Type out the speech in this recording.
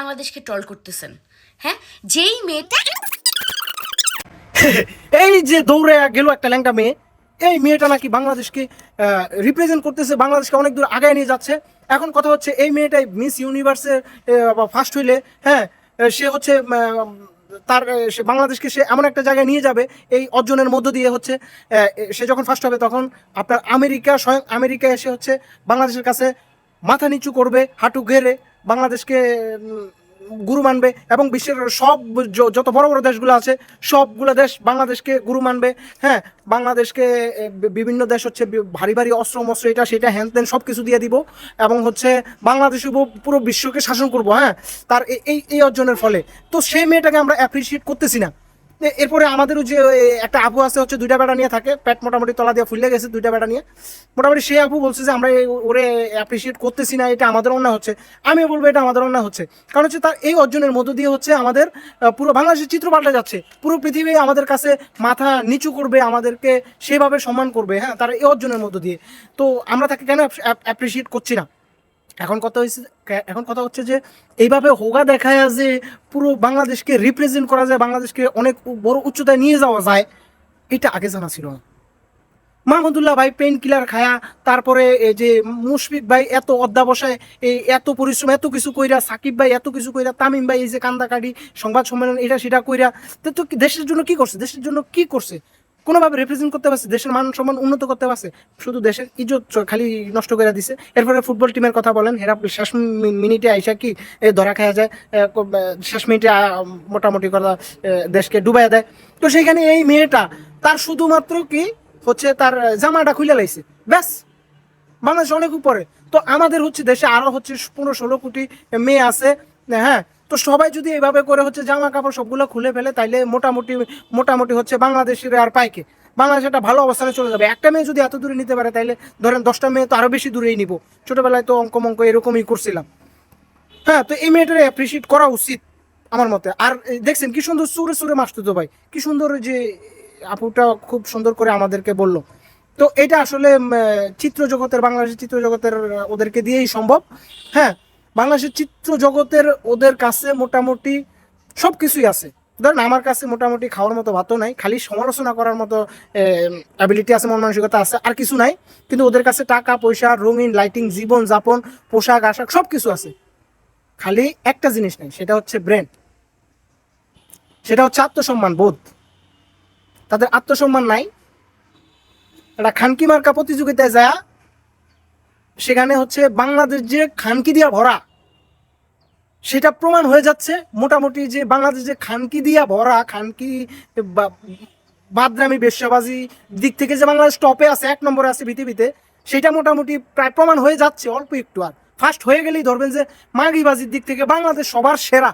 বাংলাদেশকে ট্রল করতেছেন। হ্যাঁ? যেই মেয়েটা এই যে দৌড়ে গেল একটা ল্যাংটা মেয়ে, এই মেয়েটা নাকি বাংলাদেশকে রিপ্রেজেন্ট করতেছে, বাংলাদেশকে অনেক দূর আগায় নিয়ে যাচ্ছে। এখন কথা হচ্ছে, এই মেয়েটাই মিস ইউনিভার্সের ফার্স্ট হইলে হ্যাঁ সে হচ্ছে তার সে বাংলাদেশকে সে এমন একটা জায়গায় নিয়ে যাবে, এই অর্জনের মধ্য দিয়ে হচ্ছে সে যখন ফার্স্ট হবে তখন আপনার আমেরিকা, স্বয়ং আমেরিকা এসে হচ্ছে বাংলাদেশের কাছে মাথা নিচু করবে, হাঁটু ঘেরে বাংলাদেশকে গুরু মানবে এবং বিশ্বের সব যত বড় বড় দেশগুলো আছে, সবগুলো দেশ বাংলাদেশকে গুরু মানবে। হ্যাঁ বাংলাদেশকে বিভিন্ন দেশ হচ্ছে ভারী ভারী অস্ত্র মস্ত্র এটা, সেটা হ্যান ত্যান সব কিছু দিয়ে দিব এবং হচ্ছে বাংলাদেশ পুরো বিশ্বকে শাসন করব হ্যাঁ। তার এই এই অর্জনের ফলে। তো সেই মেয়েটাকে আমরা অ্যাপ্রিসিয়েট করতেছি না। এরপরে আমাদেরও যে একটা আপু আছে হচ্ছে দুইটা বেটা নিয়ে থাকে প্যাট মোটামুটি তলা দিয়ে ফুলে গেছে দুইটা বেটা নিয়ে। মোটামুটি সেই আপু বলছে যে, আমরা ওরে অ্যাপ্রিসিয়েট করতেছি না, এটা আমাদের অন্যায় হচ্ছে। আমিও বলব, এটা আমাদের অন্যায় হচ্ছে। কারণ হচ্ছে তার এই অর্জনের মধ্য দিয়ে হচ্ছে আমাদের পুরো বাংলাদেশের চিত্র পাল্টে যাচ্ছে। পুরো পৃথিবী আমাদের কাছে মাথা নিচু করবে, আমাদেরকে সেভাবে সম্মান করবে হ্যাঁ তার এই অর্জনের মধ্য দিয়ে। তো আমরা তাকে কেন অ্যাপ্রিসিয়েট করছি না? এখন কথা হয়েছে এখন কথা হচ্ছে যে এইভাবে হোগা দেখায় যে পুরো বাংলাদেশকে রিপ্রেজেন্ট করা যায়, বাংলাদেশকে অনেক বড় উচ্চতায় নিয়ে যাওয়া যায়, এটা আগে জানা ছিল মাহমুদুল্লাহ ভাই পেন কিলার খায়া, তারপরে এই যে মুশফিক ভাই এত অধ্যাবসায়, এই এত পরিশ্রম, এত কিছু কইরা, সাকিব ভাই এত কিছু কইরা, তামিম ভাই এই যে কান্দাকাটি সংবাদ সম্মেলন, এটা সেটা কইরা, তো দেশের জন্য কি করছে? দেশের জন্য কি করছে? কোনোভাবে রিপ্রেজেন্ট করতে পারছে, দেশের মান সম্মান উন্নত করতে পারছে, শুধু দেশের ইজ্জত খালি নষ্ট করে দিছে। এরপরে ফুটবল টিমের কথা বলেন হেরা শেষ মিনিটে আইসা কি ধরা খাওয়া যায় শেষ মিনিটে মোটামুটি কথা দেশকে ডুবাই দেয়। তো সেইখানে এই মেয়েটা, তার শুধুমাত্র কি হচ্ছে তার জামাটা খুলে লাইছে। ব্যাস, বাংলাদেশ অনেক উপরে। তো আমাদের হচ্ছে দেশে আরও হচ্ছে পনেরো ষোলো কোটি মেয়ে আছে হ্যাঁ তো সবাই যদি এইভাবে করে হচ্ছে জামা কাপড় সবগুলো খুলে ফেলে, তাইলে মোটামুটি মোটামুটি হচ্ছে বাংলাদেশের আর পাইকে বাংলাদেশ একটা ভালো অবস্থানে চলে যাবে। একটা মেয়ে যদি এত দূরে নিতে পারে, তাইলে ধরেন দশটা মেয়ে তো আরও বেশি দূরেই নিব। ছোটোবেলায় তো অঙ্ক মঙ্ক এরকমই করছিলাম। হ্যাঁ তো এই মেয়েটারে অ্যাপ্রিসিয়েট করা উচিত আমার মতে। আর দেখছেন কি সুন্দর সুরে সুরে মাসতো ভাই। কি সুন্দর যে আপুটা খুব সুন্দর করে আমাদেরকে বলল। তো এটা আসলে চিত্র জগতের, বাংলাদেশের চিত্র জগতের ওদেরকে দিয়েই সম্ভব। হ্যাঁ বাংলাদেশের চিত্র জগতের ওদের কাছে মোটামুটি সব কিছুই আছে। ধরেন আমার কাছে মোটামুটি খাওয়ার মতো ভাতও নাই, খালি সমালোচনা করার মতো অ্যাবিলিটি আছে, মন মানসিকতা আছে, আর কিছু নাই। কিন্তু ওদের কাছে টাকা, পয়সা, রঙিন লাইটিং জীবন যাপন, পোশাক, আশাক সব কিছু আছে। খালি একটা জিনিস নেই, সেটা হচ্ছে ব্রেন সেটা হচ্ছে আত্মসম্মান, বোধ। তাদের আত্মসম্মান নাই। একটা খানকি মার্কা প্রতিযোগিতায় যায় সেখানে হচ্ছে বাংলাদেশ যে খানকি দিয়া ভরা, সেটা প্রমাণ হয়ে যাচ্ছে মোটামুটি যে বাংলাদেশ যে খানকি দিয়া ভরা, খানকি বাদরামি, বেশ্যাবাজি দিক থেকে যে বাংলাদেশ টপে আছে, এক নম্বরে আছে পৃথিবীতে, সেটা মোটামুটি প্রায় প্রমাণ হয়ে যাচ্ছে অল্প একটু আর। ফার্স্ট হয়ে গেলেই ধরবেন যে মাগিবাজির দিক থেকে বাংলাদেশ সবার সেরা।